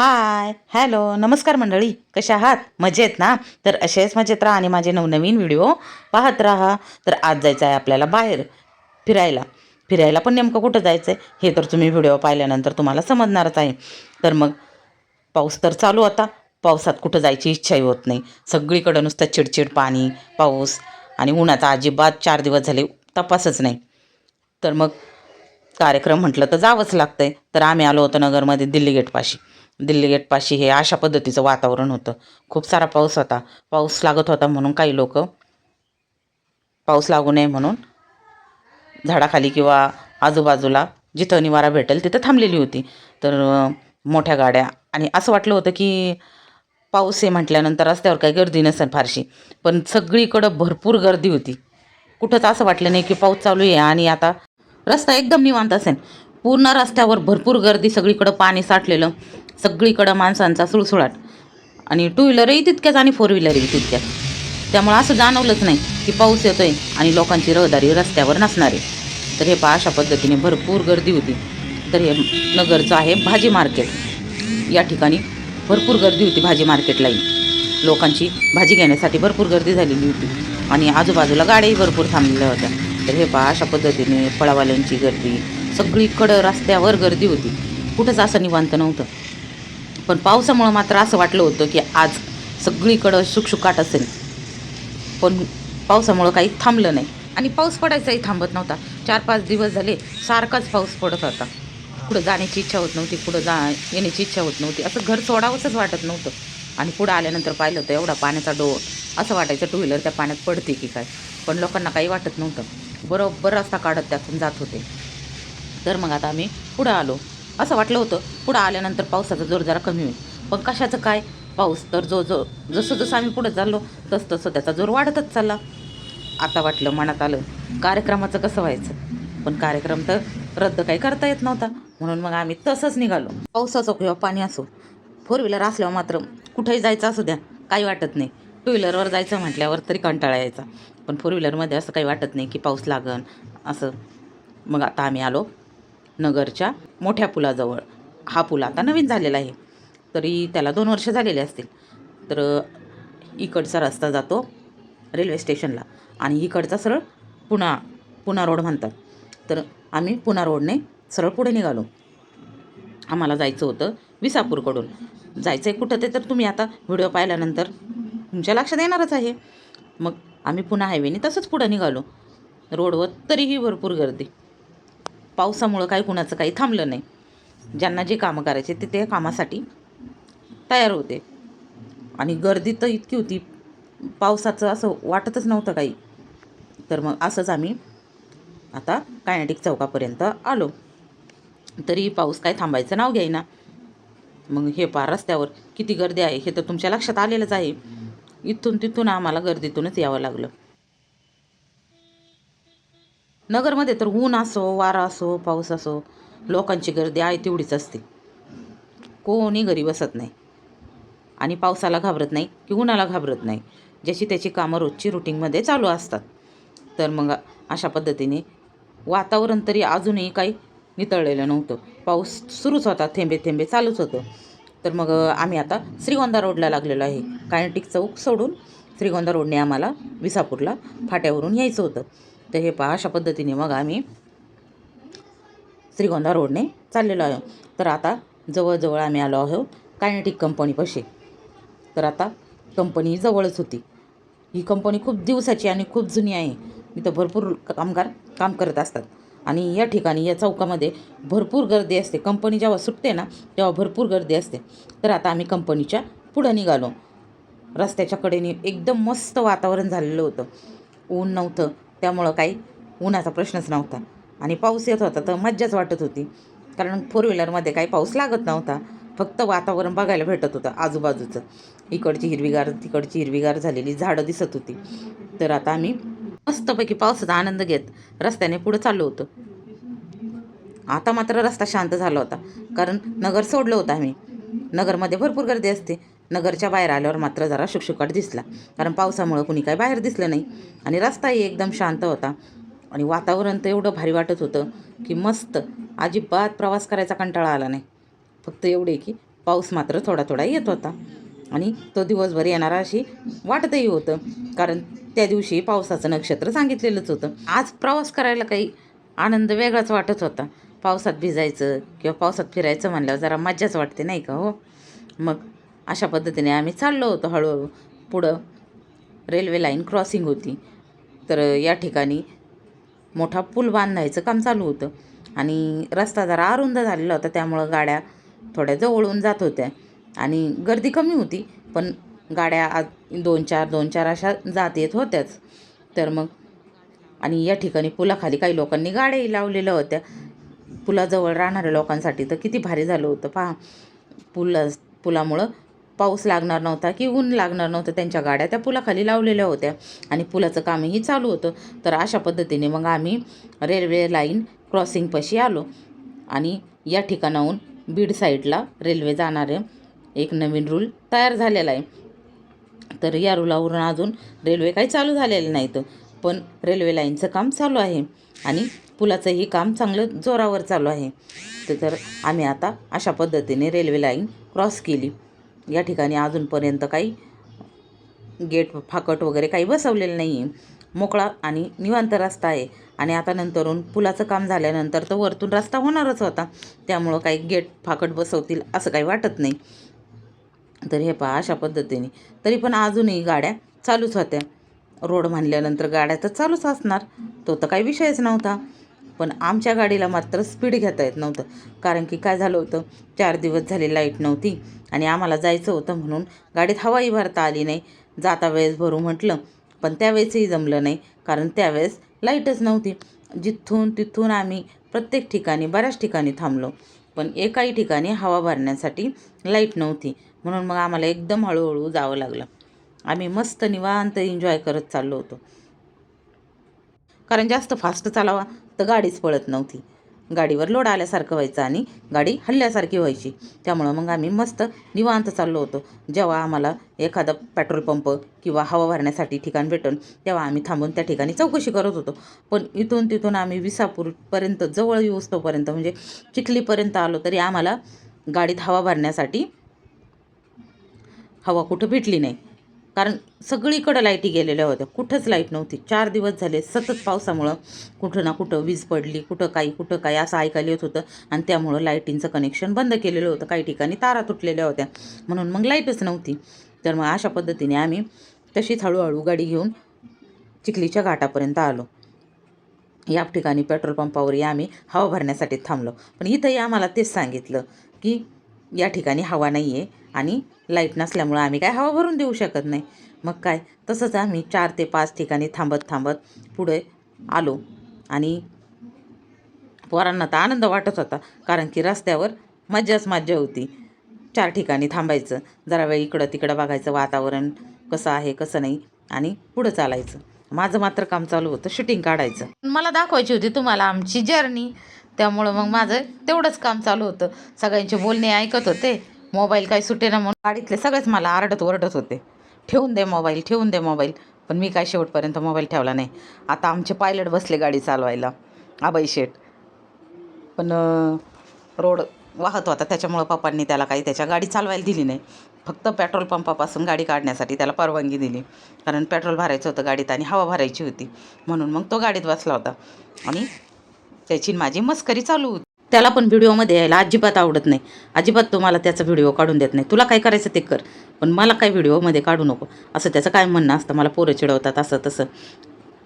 Hi hello नमस्कार मंडळी. कशा आहात? मजेत ना? तर असेच मजेत राहा आणि माझे नवनवीन व्हिडिओ पाहत राहा. तर आज जायचं आहे आपल्याला बाहेर फिरायला. फिरायला पण नेमकं कुठं जायचं आहे हे तर तुम्ही व्हिडिओ पाहिल्यानंतर तुम्हाला समजणारच आहे. तर मग पाऊस तर चालू आता. पावसात कुठं जायची इच्छाही होत नाही. सगळीकडं नुसतं चिडचिड पाणी पाऊस आणि उन्हाचा अजिबात चार दिवस झाले तपासच नाही. तर मग कार्यक्रम म्हटलं तर जावंच लागतंय. तर आम्ही आलो होतो नगरमध्ये दिल्ली गेटपाशी. दिल्ली गेटपाशी हे अशा पद्धतीचं वातावरण होतं. खूप सारा पाऊस होता. पाऊस लागत होता म्हणून काही लोक पाऊस लागू नये म्हणून झाडाखाली किंवा आजूबाजूला जिथं निवारा भेटेल तिथं थांबलेली होती. तर मोठ्या गाड्या आणि असं वाटलं होतं की पाऊस आहे म्हटल्यानंतर रस्त्यावर काही गर्दी नसेल फारशी पण सगळीकडं भरपूर गर्दी होती. कुठंच असं वाटलं नाही की पाऊस चालू आहे आणि आता रस्ता एकदम निवांत असेल. पूर्ण रस्त्यावर भरपूर गर्दी सगळीकडं पाणी साठलेलं. सगळीकडं माणसांचा सुळसुळाट. आणि टू व्हीलरही तितक्याच आणि फोर व्हीलरही तितक्याच. त्यामुळं असं जाणवलंच नाही की पाऊस येतो आहे आणि लोकांची रहदारी रस्त्यावर नसणार आहे. तर हे पहा अशा पद्धतीने भरपूर गर्दी होती. तर हे नगरचं आहे भाजी मार्केट. या ठिकाणी भरपूर गर्दी होती भाजी मार्केटलाही. लोकांची भाजी घेण्यासाठी भरपूर गर्दी झालेली होती. आणि आजूबाजूला गाड्याही भरपूर थांबलेल्या होत्या. तर हे पहा अशा पद्धतीने फळावाल्यांची गर्दी. सगळीकडं रस्त्यावर गर्दी होती. कुठंच असं निवांत नव्हतं. पण पावसामुळं मात्र असं वाटलं होतं की आज सगळीकडं शुकशुकाट असेल. पण पावसामुळं काही थांबलं नाही. आणि पाऊस पडायचाही थांबत नव्हता. चार पाच दिवस झाले सारखाच पाऊस पडत होता. पुढं जाण्याची इच्छा होत नव्हती पुढं जा येण्याची इच्छा होत नव्हती. असं घर सोडावंसंच वाटत नव्हतं. आणि पुढं आल्यानंतर पाहिलं होतं एवढा पाण्याचा डो असं वाटायचं टू व्हीलर त्या पाण्यात पडते की काय? पण लोकांना काही वाटत नव्हतं. बरोबर रस्ता काढत त्यातून जात होते. तर मग आता आम्ही पुढं आलो. असं वाटलं होतं. पुढं आल्यानंतर पावसाचा जोर जरा कमी होईल. पण कशाचं काय? पाऊस तर जो जो जसं जसं आम्ही पुढं चाललो तसं तसं त्याचा जोर वाढतच चालला. आता वाटलं मनात आलं कार्यक्रमाचं कसं व्हायचं? पण कार्यक्रम तर रद्द काही करता येत नव्हता. म्हणून मग आम्ही तसंच निघालो. पाऊस असो किंवा पाणी असो फोर व्हीलर असल्यावर मात्र कुठेही जायचं असू द्या काही वाटत नाही. टू व्हीलरवर जायचं म्हटल्यावर तरी कंटाळा यायचा. पण फोर व्हीलरमध्ये असं काही वाटत नाही की पाऊस लागन असं. मग आता आम्ही आलो नगरच्या मोठ्या पुलाजवळ. हा पूल आता नवीन झालेला आहे. तरी त्याला दोन वर्ष झालेले असतील. तर इकडचा रस्ता जातो रेल्वे स्टेशनला आणि इकडचा सरळ पुणा पुणा रोड म्हणतात. तर आम्ही पुणा रोडने सरळ पुढे निघालो. आम्हाला जायचं होतं विसापूरकडून. जायचं आहे कुठं ते तर तुम्ही आता व्हिडिओ पाहिल्यानंतर तुमच्या लक्षात येणारच आहे. मग आम्ही पुन्हा हायवेने तसंच पुढं निघालो. रोडवर तरीही भरपूर गर्दी. पावसामुळं काही कुणाचं काही थांबलं नाही. ज्यांना जे कामं करायचे ते त्या कामासाठी तयार होते. आणि गर्दी तर इतकी होती पावसाचं असं वाटतच नव्हतं काही. तर मग असंच आम्ही आता कायनेटिक चौकापर्यंत आलो. तरी पाऊस काय थांबायचं नाव घ्यायना मग हे पार रस्त्यावर किती गर्दी आहे हे तर तुमच्या लक्षात आलेलंच आहे. इथून तिथून आम्हाला गर्दीतूनच यावं लागलं. नगरमध्ये तर ऊन असो वारा असो पाऊस असो लोकांची गर्दी आहे तेवढीच असते. कोणी घरी बसत नाही. आणि पावसाला घाबरत नाही की उन्हाला घाबरत नाही ज्याची त्याची कामं रोजची रुटीनमध्ये चालू असतात. तर मग अशा पद्धतीने वातावरण तरी अजूनही काही नितळलेलं नव्हतं. पाऊस सुरूच होता थेंबे थेंबे चालूच होतं. तर मग आम्ही आता श्रीगोंदा रोडला लागलेलो आहे. कायनेटिक चौक सोडून श्रीगोंदा रोडने आम्हाला विसापूरला फाट्यावरून यायचं होतं. तर हे पहा अशा पद्धतीने मग आम्ही श्रीगोंदा रोडने चाललेलो आहे तर आता जवळजवळ आम्ही आलो आहोत कायनेटिक कंपनीपाशी तर आता कंपनी जवळच होती. ही कंपनी खूप दिवसाची आणि खूप जुनी आहे. इथं भरपूर कामगार काम करत असतात. आणि या ठिकाणी या चौकामध्ये भरपूर गर्दी असते. कंपनी जेव्हा सुटते ना तेव्हा भरपूर गर्दी असते. तर आता आम्ही कंपनीच्या पुढं निघालो. रस्त्याच्या कडेने एकदम मस्त वातावरण झालेलं होतं. ऊन नव्हतं. त्यामुळं काही उन्हाचा प्रश्नच नव्हता. आणि पाऊस येत होता तर मज्जाच वाटत होती. कारण फोर व्हीलरमध्ये काही पाऊस लागत नव्हता. फक्त वातावरण बघायला भेटत होतं आजूबाजूचं. इकडची हिरवीगार तिकडची हिरवीगार झालेली झाडं दिसत होती. तर आता आम्ही मस्तपैकी पावसाचा आनंद घेत रस्त्याने पुढं चाललो होतो. आता मात्र रस्ता शांत झाला होता. कारण नगर सोडलं होतं आम्ही. नगरमध्ये भरपूर गर्दी असते. नगरच्या बाहेर आल्यावर मात्र जरा शुकशुकाट दिसला. कारण पावसामुळं कुणी काय बाहेर दिसलं नाही. आणि रस्ताही एकदम शांत होता. आणि वातावरण तर एवढं भारी वाटत होतं की मस्त अजिबात प्रवास करायचा कंटाळा आला नाही. फक्त एवढे की पाऊस मात्र थोडा थोडा येत होता. आणि तो दिवसभर येणारा अशी वाटतही होतं. कारण त्या दिवशी पावसाचं नक्षत्र सांगितलेलंच होतं. आज प्रवास करायला काही आनंद वेगळाच वाटत होता. पावसात भिजायचं किंवा पावसात फिरायचं म्हणल्यावर जरा मज्जाच वाटते नाही का हो? मग अशा पद्धतीने आम्ही चाललो होतो हळूहळू. पुढं रेल्वे लाईन क्रॉसिंग होती. तर या ठिकाणी मोठा पूल बांधायचं काम चालू होतं. आणि रस्ता जरा अरुंद झालेला होता त्यामुळं गाड्या थोड्या जवळून जात होत्या. आणि गर्दी कमी होती पण गाड्या आज दोन चार दोन चार अशा जात येत होत्याच. तर मग आणि या ठिकाणी पुलाखाली काही लोकांनी गाड्याही लावलेल्या होत्या. पुलाजवळ राहणाऱ्या लोकांसाठी तर किती भारी झालं होतं पहा. पुला पुलामुळं पाऊस लागणार नव्हता की ऊन लागणार नव्हतं त्यांच्या गाड्या त्या पुलाखाली लावलेल्या होत्या. आणि पुलाचं कामही चालू होतं. तर अशा पद्धतीने मग आम्ही रेल्वे लाईन क्रॉसिंगपाशी आलो. आणि या ठिकाणाहून बीड साईडला रेल्वे जाणारे एक नवीन रूल तयार झालेला आहे. तर या रुलावरून अजून रेल्वे काही चालू झालेलं नाहीत. पण रेल्वे लाईनचं काम चालू आहे. आणि पुलाचंही काम चांगलं जोरावर चालू आहे. तर तर आम्ही आता अशा पद्धतीने रेल्वे लाईन क्रॉस केली. या ठिकाणी अजूनपर्यंत काही गेट फाकट वगैरे काही बसवलेलं नाही आहे. मोकळा आणि निवांत रस्ता आहे. आणि आता नंतरून पुलाचं काम झाल्यानंतर तर वरतून रस्ता होणारच होता. त्यामुळं काही गेट फाकट बसवतील असं काही वाटत नाही. तर हे पहा अशा पद्धतीने. तरी पण अजूनही गाड्या चालूच होत्या. रोड म्हणल्यानंतर गाड्या तर चालूच असणार. तो तर काही विषयच नव्हता. पण आमच्या गाडीला मात्र स्पीड घेता येत नव्हतं. कारण की काय झालं होतं? चार दिवस झाले लाइट नव्हती आणि आम्हाला जायचं होतं म्हणून गाडीत हवाही भरता आली नाही. जाता वेळेस भरू म्हटलं पण त्यावेळेसही जमलं नाही. कारण त्यावेळेस लाईटच नव्हती. जिथून तिथून आम्ही प्रत्येक ठिकाणी बऱ्याच ठिकाणी थांबलो. पण एकाही ठिकाणी हवा भरण्यासाठी लाइट नव्हती. म्हणून मग आम्हाला एकदम हळूहळू जावं लागलं. आम्ही मस्त निवांत एन्जॉय करत चाललो होतो. कारण जास्त फास्ट चालावा तर गाडीच पळत नव्हती. गाडीवर लोड आल्यासारखं व्हायचं आणि गाडी हल्ल्यासारखी व्हायची. त्यामुळं मग आम्ही मस्त निवांत चाललो होतो. जेव्हा आम्हाला एखादा पेट्रोल पंप किंवा हवा भरण्यासाठी ठिकाण भेटून तेव्हा आम्ही थांबून त्या ठिकाणी चौकशी करत होतो. पण इथून तिथून आम्ही विसापूरपर्यंत जवळ येऊस्तोपर्यंत म्हणजे चिखलीपर्यंत आलो तरी आम्हाला गाडीत हवा भरण्यासाठी हवा कुठं भेटली नाही. कारण सगळीकडं लाईटी गेलेल्या होत्या. कुठंच लाइट नव्हती. चार दिवस झाले सतत पावसामुळं कुठं ना कुठं वीज पडली कुठं काही कुठं काही असं ऐकायला येत होतं. आणि त्यामुळं लाईटींचं कनेक्शन बंद केलेलं होतं. काही ठिकाणी तारा तुटलेल्या होत्या. म्हणून मग लाईटच नव्हती. तर मग अशा पद्धतीने आम्ही तशीच हळूहळू गाडी घेऊन चिखलीच्या घाटापर्यंत आलो. या ठिकाणी पेट्रोल पंपावरही आम्ही हवा भरण्यासाठी थांबलो. पण इथंही आम्हाला तेच सांगितलं की या ठिकाणी हवा नाही आहे आणि लाइट नसल्यामुळं आम्ही काय हवा भरून देऊ शकत नाही. मग काय? तसंच आम्ही चार ते पाच ठिकाणी थांबत थांबत पुढे आलो. आणि पोरांना तर आनंद वाटत होता कारण की रस्त्यावर मज्जाच मज्जा होती. चार ठिकाणी थांबायचं. जरा वेळ इकडं तिकडं बघायचं वातावरण कसं आहे कसं नाही आणि पुढं चालायचं. माझं मात्र काम चालू होतं शूटिंग काढायचं. मला दाखवायची होती तुम्हाला आमची जर्नी त्यामुळं मग माझं तेवढंच काम चालू होतं. सगळ्यांचे बोलणे ऐकत होते. मोबाईल काही सुटे ना म्हणून गाडीतले सगळेच मला आरडत ओरडत होते. ठेवून दे मोबाईल ठेवून दे मोबाईल. पण मी काय शेवटपर्यंत मोबाईल ठेवला नाही. आता आमचे पायलट बसले गाडी चालवायला. आबाई शेठ. पण रोड वाहत होता. त्याच्यामुळं पप्पांनी त्याला काही त्याच्या गाडी चालवायला दिली नाही. फक्त पेट्रोल पंपापासून गाडी काढण्यासाठी त्याला परवानगी दिली. कारण पेट्रोल भरायचं होतं गाडीत आणि हवा भरायची होती. म्हणून मग तो गाडीत बसला होता. आणि त्याची माझी मस्करी चालू होती. त्याला पण व्हिडिओमध्ये यायला अजिबात आवडत नाही. अजिबात तुम्हाला त्याचा व्हिडिओ काढून देत नाही. तुला काय करायचं ते कर. पण मला काय व्हिडिओमध्ये काढू नको. असं त्याचं काय म्हणणं असतं? मला पोरं चिडवतात असं तसं.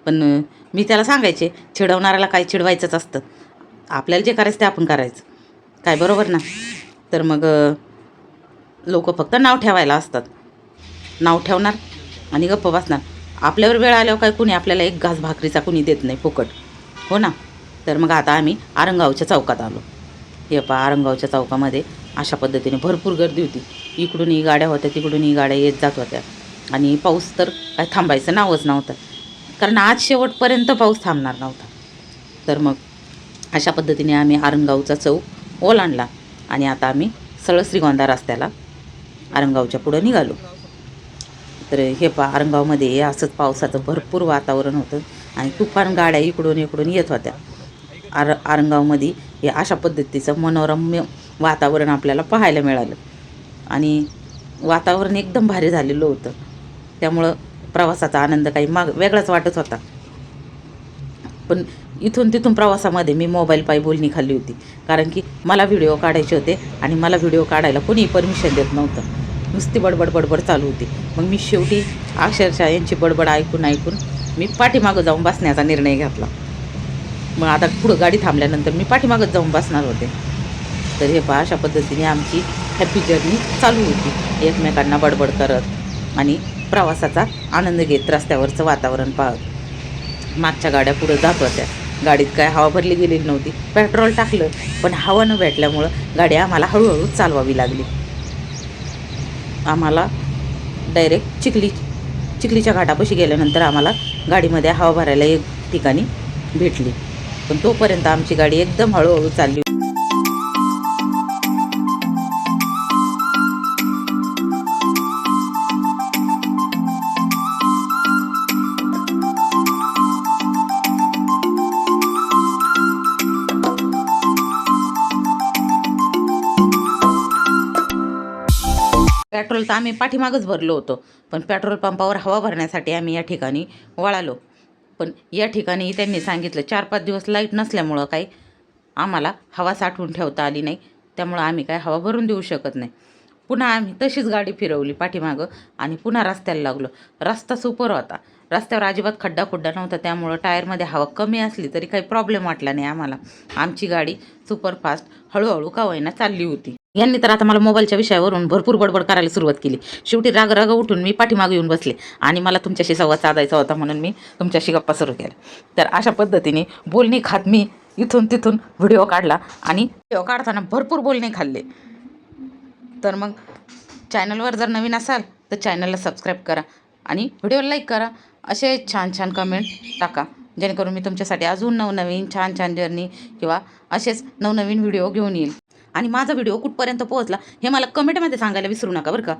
पण मी त्याला सांगायचे चिडवणाऱ्याला काय चिडवायचंच असतं. आपल्याला जे करायचं ते आपण करायचं. काय बरोबर ना? तर मग लोक फक्त नाव ठेवायला असतात. नाव ठेवणार आणि गप्प बसणार. आपल्यावर वेळ आल्यावर काय कुणी आपल्याला एक घास भाकरीचा कुणी देत नाही फुकट. हो ना? तर मग आता आम्ही आरंगावच्या चौकात आलो. हे पा आरंगावच्या चौकामध्ये अशा पद्धतीने भरपूर गर्दी होती. इकडूनही गाड्या होत्या तिकडूनही गाड्या येत जात होत्या. आणि पाऊस तर काय थांबायचं नावच नव्हतं. कारण आज शेवटपर्यंत पाऊस थांबणार नव्हता. तर मग अशा पद्धतीने आम्ही आरंगावचा चौक ओलांडला आणि आता आम्ही सरळ श्रीगोंदा रस्त्याला आरंगावच्या पुढं निघालो. तर हे पा आरंगावमध्ये हे असंच पावसाचं भरपूर वातावरण होतं आणि तुफान गाड्या इकडून इकडून येत होत्या. आर आरंगावमध्ये हे अशा पद्धतीचं मनोरम्य वातावरण आपल्याला पाहायला मिळालं. आणि वातावरण एकदम भारी झालेलं होतं. त्यामुळं प्रवासाचा आनंद काही माग वेगळाच वाटत होता. पण इथून तिथून प्रवासामध्ये मी मोबाईल पाय बोलणी खाल्ली होती. कारण की मला व्हिडिओ काढायचे होते आणि मला व्हिडिओ काढायला कोणीही परमिशन देत नव्हतं. नुसती बडबड बडबड चालू होती. मग मी शेवटी अक्षरशः यांची बडबड ऐकून ऐकून मी पाठीमागं जाऊन बसण्याचा निर्णय घेतला. मग आता पुढं गाडी थांबल्यानंतर मी पाठीमागत जाऊन बसणार होते. तर हे पहा अशा पद्धतीने आमची हॅपी जर्नी चालू होती. एकमेकांना बडबड करत आणि प्रवासाचा आनंद घेत रस्त्यावरचं वातावरण पाहत. मागच्या गाड्या पुढं जात होत्या. गाडीत काय हवा भरली गेलेली नव्हती. पेट्रोल टाकलं पण हवा न भेटल्यामुळं गाडी आम्हाला हळूहळू चालवावी लागली. आम्हाला डायरेक्ट चिखली चिखलीच्या घाटापाशी गेल्यानंतर आम्हाला गाडीमध्ये हवा भरायला एक ठिकाणी भेटली. पण तोपर्यंत आमची गाडी एकदम हळूहळू चालली पेट्रोल तर आम्ही पाठीमागच भरलो होतो पण पेट्रोल पंपावर हवा भरण्यासाठी आम्ही या ठिकाणी वळालो. पण या ठिकाणी त्यांनी सांगितलं चार पाच दिवस लाइट नसल्यामुळं काही आम्हाला हवा साठवून ठेवता आली नाही. त्यामुळं आम्ही काय हवा भरून देऊ शकत नाही. पुन्हा आम्ही तशीच गाडी फिरवली पाठीमागं आणि पुन्हा रस्त्याला लागलो. रस्ता सुपर होता. रस्त्यावर अजिबात खड्डा खुड्डा नव्हता. त्यामुळं टायरमध्ये हवा कमी असली तरी काही प्रॉब्लेम वाटला नाही आम्हाला. आमची गाडी सुपरफास्ट हळूहळू का होईना चालली होती. यांनी तर आता मला मोबाईलच्या विषयावरून भरपूर बडबड करायला सुरुवात केली. शेवटी राग राग उठून मी पाठीमागे येऊन बसले आणि मला तुमच्याशी संवाद साधायचा होता म्हणून मी तुमच्याशी गप्पा सुरू केला तर अशा पद्धतीने बोलणी खात मी इथून तिथून व्हिडिओ काढला आणि व्हिडिओ काढताना भरपूर बोलणे खाल्ले. तर मग चॅनलवर जर नवीन असाल तर चॅनलला सबस्क्राईब करा आणि व्हिडिओला लाईक करा. असे छान छान कमेंट टाका. जेणेकरून मी तुमच्यासाठी अजून नवनवीन छान छान जर्नी किंवा असेच नवनवीन व्हिडिओ घेऊन येईल. आणि माझा व्हिडिओ कुठपर्यंत पोहोचला हे मला कमेंटमध्ये सांगायला विसरू नका बरं का.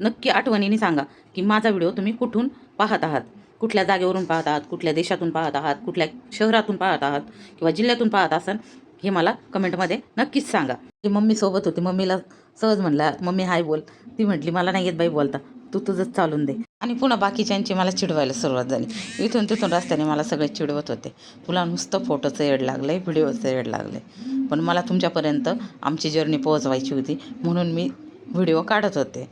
नक्की आठवणीने सांगा की माझा व्हिडिओ तुम्ही कुठून पाहत आहात? कुठल्या जागेवरून पाहत आहात? कुठल्या देशातून पाहत आहात? कुठल्या शहरातून पाहत आहात? किंवा जिल्ह्यातून पाहत असाल? हे मला कमेंटमध्ये नक्कीच सांगा. ती मम्मी सोबत होती मम्मीला सहज म्हणला मम्मी हाय बोल. ती म्हटली मला नाही येत बाई बोलता. तू तुझंच चालून दे. आणि पुन्हा बाकीच्यांची मला चिडवायला सुरुवात झाली. इथून तिथून रस्त्याने मला सगळे चिडवत होते. तुला नुसतं फोटोचं येड लागलं आहे व्हिडिओचं येड लागलं आहे पण मला तुमच्यापर्यंत आमची जर्नी पोहोचवायची होती. म्हणून मी व्हिडिओ काढत होते.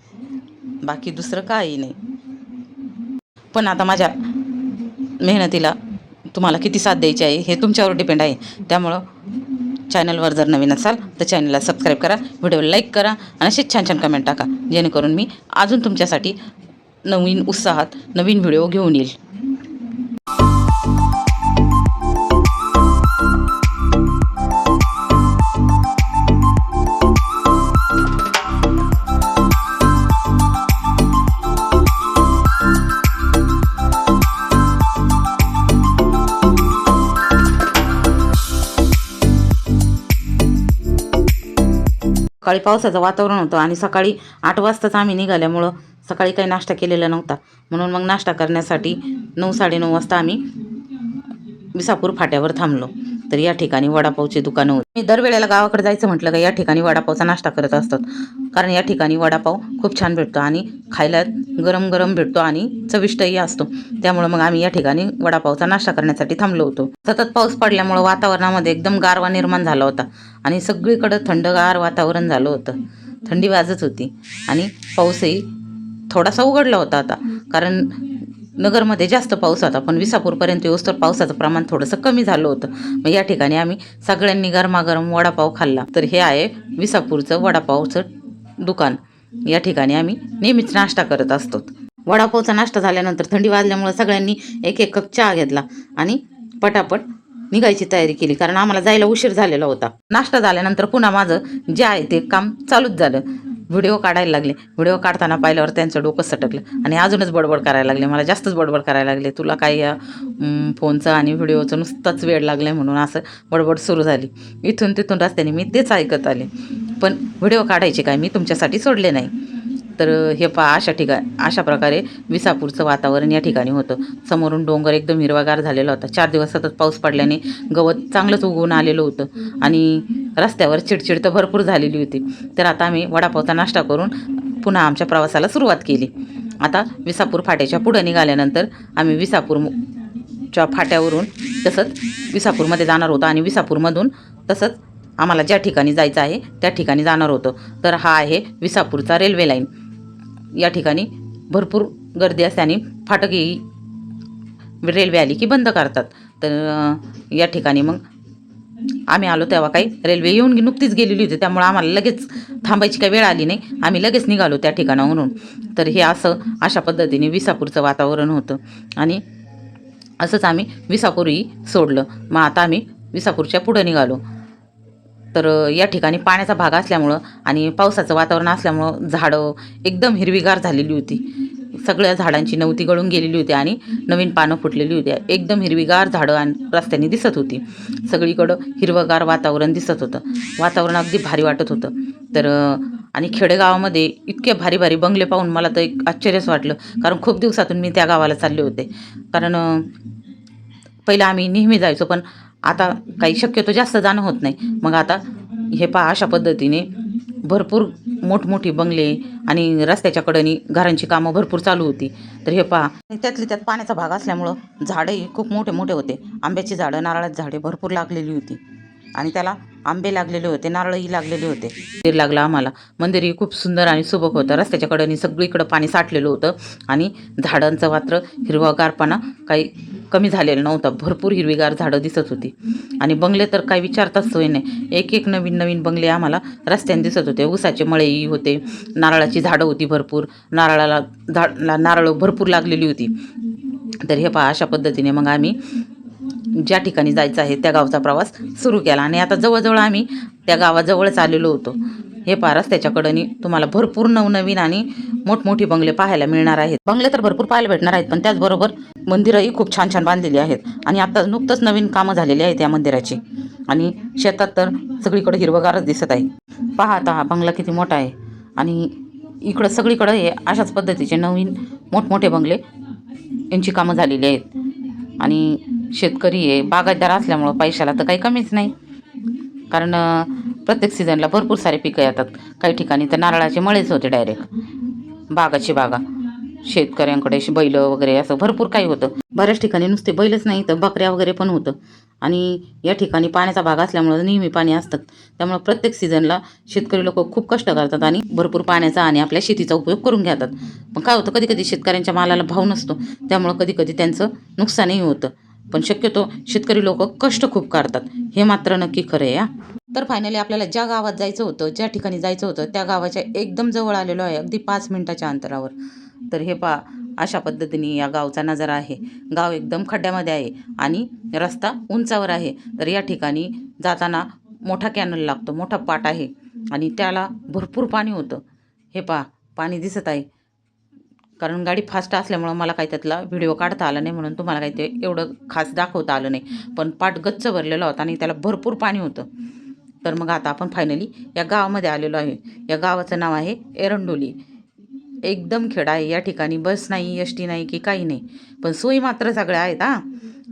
बाकी दुसरं काही नाही. पण आता माझ्या मेहनतीला तुम्हाला किती साथ द्यायची आहे हे तुमच्यावर डिपेंड आहे. त्यामुळं चॅनलवर जर नवीन असाल तर चॅनलला सबस्क्राईब करा व्हिडिओला लाईक करा आणि असे छान छान कमेंट टाका. जेणेकरून मी अजून तुमच्यासाठी नवीन उत्साहात नवीन व्हिडिओ घेऊन येईल. सकाळी पावसाचं वातावरण होतं आणि सकाळी आठ वाजताच आम्ही निघाल्यामुळं सकाळी काही नाश्ता केलेला नव्हता. म्हणून मग नाश्ता करण्यासाठी नऊ साडेनऊ वाजता आम्ही विसापूर फाट्यावर थांबलो. तर या ठिकाणी वडापावची दुकानं होती. मी दरवेळेला गावाकडे जायचं म्हटलं का या ठिकाणी वडापावचा नाश्ता करत असतात. कारण या ठिकाणी वडापाव खूप छान भेटतो आणि खायला गरम गरम भेटतो आणि चविष्टही असतो. त्यामुळं मग आम्ही या ठिकाणी वडापावचा नाश्ता करण्यासाठी थांबलो होतो. सतत पाऊस पडल्यामुळं वातावरणामध्ये एकदम गारवा निर्माण झाला होता आणि सगळीकडं थंडगार वातावरण झालं होतं. थंडी वाजत होती आणि पाऊसही थोडासा उघडला होता आता. कारण नगरमध्ये जास्त पाऊस होता पण विसापूरपर्यंत येऊस तर पावसाचं प्रमाण थोडंसं कमी झालं होतं. मग या ठिकाणी आम्ही सगळ्यांनी गरमागरम वडापाव खाल्ला. तर हे आहे विसापूरचं वडापावचं दुकान. या ठिकाणी आम्ही नेहमीच नाश्ता करत असतो. वडापावचा नाश्ता झाल्यानंतर थंडी वाजल्यामुळं सगळ्यांनी एक एक कप चहा घेतला आणि पटापट निघायची तयारी केली कारण आम्हाला जायला उशीर झालेला होता. नाश्ता झाल्यानंतर पुन्हा माझं जे आहे ते काम चालूच झालं. व्हिडिओ काढायला लागले. व्हिडिओ काढताना पाहिल्यावर त्यांचं डोकं सटकलं. आणि अजूनच बडबड करायला लागले. मला जास्तच बडबड करायला लागले. तुला काही या फोनचं आणि व्हिडिओचं नुसताच वेळ लागलं आहे म्हणून असं बडबड सुरू झाली. इथून तिथून रस्त्याने मी तेच ऐकत आले. पण व्हिडिओ काढायचे काय? मी तुमच्यासाठी सोडले नाही. तर हे पहा अशा ठिकाणी अशा प्रकारे विसापूरचं वातावरण या ठिकाणी होतं. समोरून डोंगर एकदम हिरवागार झालेला होता. चार दिवस सतत पाऊस पडल्याने गवत चांगलंच उगवून आलेलं होतं आणि रस्त्यावर चिडचिड तर भरपूर झालेली होती. तर आता आम्ही वडापावचा नाश्ता करून पुन्हा आमच्या प्रवासाला सुरुवात केली. आता विसापूर फाट्याच्या पुढं निघाल्यानंतर आम्ही विसापूर च्या फाट्यावरून तसंच विसापूरमध्ये जाणार होतो आणि विसापूरमधून तसंच आम्हाला ज्या ठिकाणी जायचं आहे त्या ठिकाणी जाणार होतो. तर हा आहे विसापूरचा रेल्वे लाईन. या ठिकाणी भरपूर गर्दी असल्याने फाटकही रेल्वे आली की बंद करतात. तर या ठिकाणी मग आम्ही आलो तेव्हा काही रेल्वे येऊन नुकतीच गेलेली होती त्यामुळे आम्हाला लगेच थांबायची काही वेळ आली नाही. आम्ही लगेच निघालो त्या ठिकाणावरून. तर हे असं अशा पद्धतीने विसापूरचं वातावरण होतं. आणि असंच आम्ही विसापूरही सोडलं. मग आता आम्ही विसापूरच्या पुढं निघालो. तर या ठिकाणी पाण्याचा भाग असल्यामुळं आणि पावसाचं वातावरण असल्यामुळं झाडं एकदम हिरवीगार झालेली होती. सगळ्या झाडांची नवती गळून गेलेली होती आणि नवीन पानं फुटलेली होती. एकदम हिरवीगार झाडं आणि रस्त्याने दिसत होती. सगळीकडं हिरवंगार वातावरण दिसत होतं. वातावरण अगदी भारी वाटत होतं. तर आणि खेडेगावामध्ये इतके भारी भारी बंगले पाहून मला तर एक आश्चर्यच वाटलं. कारण खूप दिवसातून मी त्या गावाला चालले होते. कारण पहिलं आम्ही नेहमी जायचो पण आता काही शक्यतो जास्त जाणं होत नाही. मग आता हे पहा अशा पद्धतीने भरपूर मोठमोठी बंगले आणि रस्त्याच्या घरांची कामं भरपूर चालू होती. तर हे पहा आणि त्यातली त्यात पाण्याचा भाग असल्यामुळं झाडंही खूप मोठे मोठे होते. आंब्याची झाडं नारळाची झाडे भरपूर लागलेली होती. आणि त्याला आंबे लागलेले होते नारळही लागलेले होते. मंदिर लागलं आम्हाला. मंदिरही खूप सुंदर आणि सुबक होतं. रस्त्याच्याकडं सगळीकडं पाणी साठलेलं होतं. आणि झाडांचं मात्र हिरवागारपणा काही कमी झालेलं नव्हतं. भरपूर हिरवीगार झाडं दिसत होती. आणि बंगले तर काही विचारताच सोय नाही. एक एक नवीन नवीन बंगले आम्हाला रस्त्याने दिसत होते. ऊसाचे मळेही होते. नारळाची झाडं होती भरपूर. नारळाला झाड नारळ भरपूर लागलेली होती. तर हे पहा अशा पद्धतीने मग आम्ही ज्या ठिकाणी जायचं आहे त्या गावचा प्रवास सुरू केला. आणि आता जवळजवळ आम्ही त्या गावाजवळच आलेलो होतो. हे पारस त्याच्याकडं तुम्हाला भरपूर नवनवीन आणि मोठमोठी बंगले पाहायला मिळणार आहेत. बंगले तर भरपूर पाहायला भेटणार आहेत पण त्याचबरोबर मंदिरंही खूप छान छान बांधलेली आहेत. आणि आता नुकतंच नवीन कामं झालेली आहेत या मंदिराची. आणि शेतात तर सगळीकडे हिरवगारच दिसत आहे. पहा आता हा बंगला किती मोठा आहे. आणि इकडं सगळीकडं हे अशाच पद्धतीचे नवीन मोठमोठे बंगले यांची कामं झालेली आहेत. आणि शेतकरी आहे बागायतदार असल्यामुळं पैशाला तर काही कमीच नाही. कारण प्रत्येक सीझनला भरपूर सारे पिकं येतात. काही ठिकाणी तर नारळाचे मळेच होते डायरेक्ट बागाची बागा. शेतकऱ्यांकडे बैलं बैल वगैरे असं भरपूर काही होतं. बऱ्याच ठिकाणी नुसते बैलच नाही तर बकऱ्या वगैरे पण होतं. आणि या ठिकाणी पाण्याचा भाग असल्यामुळं नेहमी पाणी असतात त्यामुळं प्रत्येक सीझनला शेतकरी लोक खूप कष्ट करतात आणि भरपूर पाण्याचा आणि आपल्या शेतीचा उपयोग करून घेतात. पण काय होतं कधी कधी शेतकऱ्यांच्या मालाला भाव नसतो. त्यामुळं कधी कधी त्यांचं नुकसानही होतं. पण शक्यतो शेतकरी लोक कष्ट खूप करतात हे मात्र नक्की खरं आहे तर फायनली आपल्याला ज्या गावात जायचं होतं ज्या ठिकाणी जायचं होतं त्या गावाच्या एकदम जवळ आलेलो आहे अगदी पाच मिनिटाच्या अंतरावर. तर हे पा अशा पद्धतीने या गावचा नजारा आहे. गाव एकदम खड्ड्यामध्ये आहे आणि रस्ता उंचावर आहे. तर या ठिकाणी जाताना मोठा कॅनल लागतो मोठा पाट आहे आणि त्याला भरपूर पाणी होतं. हे पा पाणी दिसत आहे. कारण गाडी फास्ट असल्यामुळं मला काही त्यातला व्हिडिओ काढता आला नाही म्हणून तुम्हाला काही ते एवढं खास दाखवता आलं नाही. पण पाट गच्च भरलेला होता आणि त्याला भरपूर पाणी होतं. तर मग आता आपण फायनली या गावामध्ये आलेलो आहे. या गावाचं नाव आहे एरंडोली. एकदम खेडा आहे. या ठिकाणी बस नाही एस टी नाही की काही नाही. पण सोयी मात्र सगळ्या आहेत हां.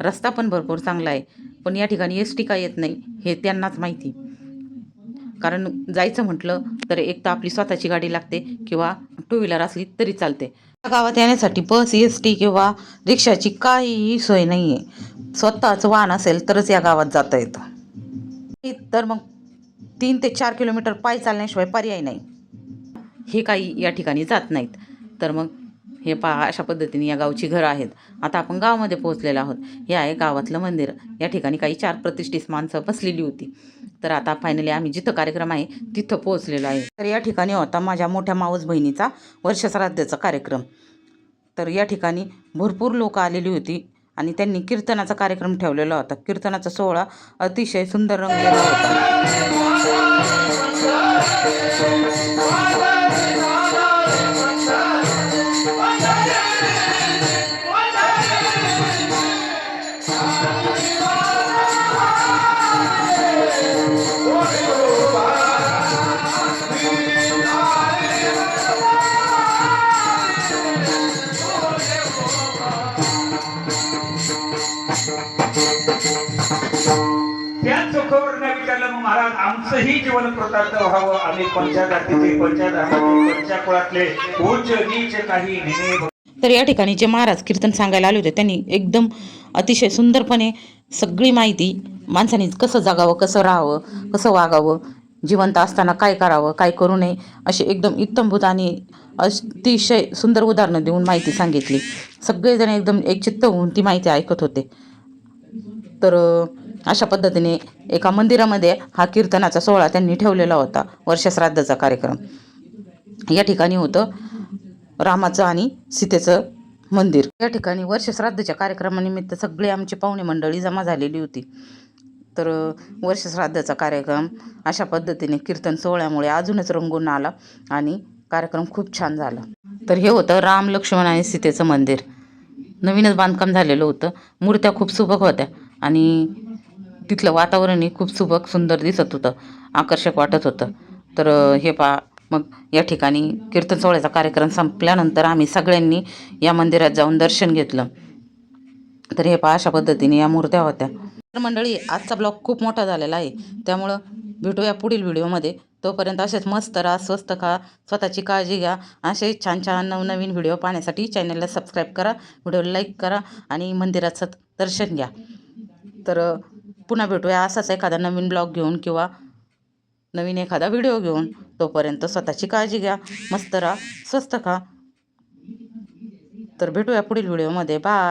रस्ता पण भरपूर चांगला आहे. पण या ठिकाणी एस टी का येत नाही हे त्यांनाच माहिती. कारण जायचं म्हटलं तर एक तर आपली स्वतःची गाडी लागते किंवा टू व्हीलर असली तरी चालते. गावात येण्यासाठी बस एस टी किंवा रिक्षाची काहीही सोय नाही आहे स्वतःच वाहन असेल तरच या गावात जाता येतं. तर मग तीन ते चार किलोमीटर पायी चालण्याशिवाय पर्याय नाही. हे काही या ठिकाणी जात नाहीत. तर मग हे पहा अशा पद्धतीने या गावची घरं आहेत. आता आपण गावामध्ये पोहोचलेलो आहोत. हे आहे गावातलं मंदिर. या ठिकाणी काही चार प्रतिष्ठित माणसं बसलेली होती. तर आता फायनली आम्ही जिथं कार्यक्रम आहे तिथं पोहोचलेलो आहे. तर या ठिकाणी होता माझ्या मोठ्या मावस बहिणीचा वर्षश्राद्धाचा कार्यक्रम. तर या ठिकाणी भरपूर लोकं आलेली होती आणि त्यांनी कीर्तनाचा कार्यक्रम ठेवलेला होता. कीर्तनाचा सोहळा अतिशय सुंदर रंगलेला होता. असंही जीवन कृतार्थ व्हावं. आम्ही कोणत्या जातीचे पंचा कुळातले उच्च नीच काही तर या ठिकाणी जे महाराज कीर्तन सांगायला आले होते त्यांनी एकदम अतिशय सुंदरपणे सगळी माहिती माणसाने कसं जगावं कसं राहावं कसं वागावं जिवंत असताना काय करावं काय करू नये अशी एकदम इत्तमभूत आणि अतिशय सुंदर उदाहरणं देऊन माहिती सांगितली. सगळेजण एकदम एकचित्त होऊन ती माहिती ऐकत होते. तर अशा पद्धतीने एका मंदिरामध्ये हा कीर्तनाचा सोहळा त्यांनी ठेवलेला होता वर्षश्राद्धाचा कार्यक्रम. या ठिकाणी होतं रामाचं आणि सीतेचं मंदिर. या ठिकाणी वर्षश्राद्धाच्या कार्यक्रमानिमित्त सगळे आमची पाहुणे मंडळी जमा झालेली होती. तर वर्षश्राद्धाचा कार्यक्रम अशा पद्धतीने कीर्तन सोहळ्यामुळे अजूनच रंगून आला आणि कार्यक्रम खूप छान झाला. तर हे होतं राम लक्ष्मण आणि सीतेचं मंदिर. नवीनच बांधकाम झालेलं होतं. मूर्त्या खूप सुबक होत्या आणि तिथलं वातावरणही खूप सुबक सुंदर दिसत होतं आकर्षक वाटत होतं. तर हे पा मग या ठिकाणी कीर्तन सोहळ्याचा कार्यक्रम संपल्यानंतर आम्ही सगळ्यांनी या मंदिरात जाऊन दर्शन घेतलं. तर हे पहा अशा पद्धतीने या मूर्त्या होत्या. तर मंडळी आजचा ब्लॉग खूप मोठा झालेला आहे. त्यामुळं भेटूया पुढील व्हिडिओमध्ये. तोपर्यंत असेच मस्त राहा स्वस्त खा स्वतःची काळजी घ्या. असे छान छान नवनवीन व्हिडिओ पाहण्यासाठी चॅनलला सबस्क्राईब करा व्हिडिओला लाईक करा आणि मंदिराचं दर्शन घ्या. तर पुन्हा भेटूया असाच एखादा नवीन ब्लॉग घेऊन किंवा नवीन एखादा व्हिडिओ घेऊन. तोपर्यंत स्वतःची काळजी घ्या. मस्त राहा. स्वस्त खा. तर भेटूया पुढील व्हिडिओमध्ये. बाय.